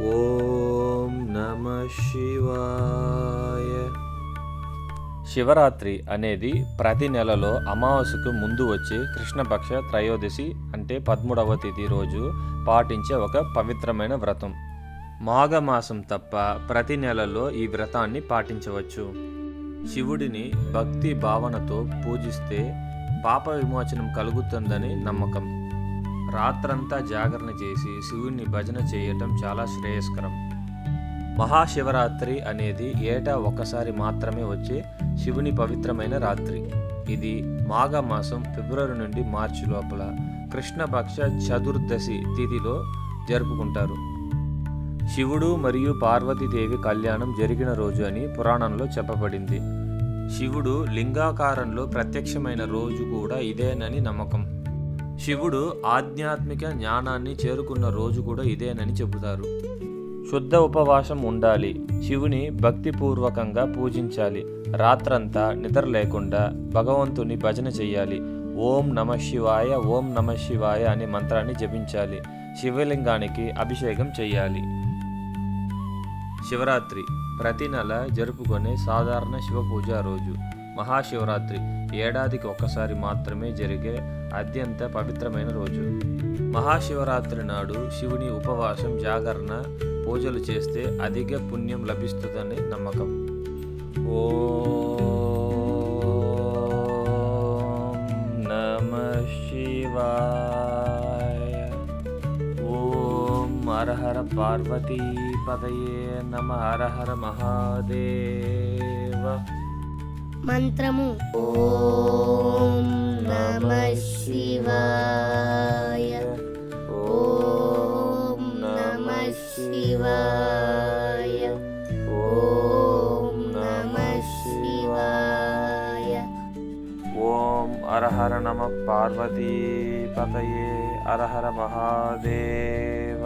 ఓం నమ శివాయ. శివరాత్రి అనేది ప్రతి నెలలో అమావాస్యకు ముందు వచ్చే కృష్ణపక్ష త్రయోదశి అంటే పదమూడవ తేదీ రోజు పాటించే ఒక పవిత్రమైన వ్రతం. మాఘమాసం తప్ప ప్రతి నెలలో ఈ వ్రతాన్ని పాటించవచ్చు. శివుడిని భక్తి భావనతో పూజిస్తే పాప విమోచనం కలుగుతుందని నమ్మకం. రాత్రంతా జాగరణ చేసి శివుణ్ణి భజన చేయటం చాలా శ్రేయస్కరం. మహాశివరాత్రి అనేది ఏటా ఒక్కసారి మాత్రమే వచ్చే శివుని పవిత్రమైన రాత్రి. ఇది మాఘమాసం ఫిబ్రవరి నుండి మార్చి లోపల కృష్ణపక్ష చతుర్దశి తిథిలో జరుపుకుంటారు. శివుడు మరియు పార్వతీదేవి కళ్యాణం జరిగిన రోజు అని పురాణంలో చెప్పబడింది. శివుడు లింగాకారంలో ప్రత్యక్షమైన రోజు కూడా ఇదేనని నమ్మకం. శివుడు ఆధ్యాత్మిక జ్ఞానాన్ని చేరుకున్న రోజు కూడా ఇదేనని చెబుతారు. శుద్ధ ఉపవాసం ఉండాలి. శివుని భక్తిపూర్వకంగా పూజించాలి. రాత్రంతా నిద్ర లేకుండా భగవంతుని భజన చేయాలి ఓం నమ శివాయ ఓం నమ శివాయ అనే మంత్రాన్ని జపించాలి. శివలింగానికి అభిషేకం చెయ్యాలి. శివరాత్రి ప్రతి నెల జరుపుకునే సాధారణ శివ పూజ రోజు. మహాశివరాత్రి ఏడాదికి ఒక్కసారి మాత్రమే జరిగే అత్యంత పవిత్రమైన రోజు. మహాశివరాత్రి నాడు శివుని ఉపవాసం జాగరణ పూజలు చేస్తే అధిక పుణ్యం లభిస్తుందని నమ్మకం. ఓం నమ శివాయ. ఓం అరహర పార్వతీ పదయే నమ. హర హర మంత్రము. ఓం నమ శివాయ. ఓం నమ శివాయ. ఓం నమ శివాయ. ఓం హర హర నమ పార్వతీ పతయే హర హర మహాదేవ.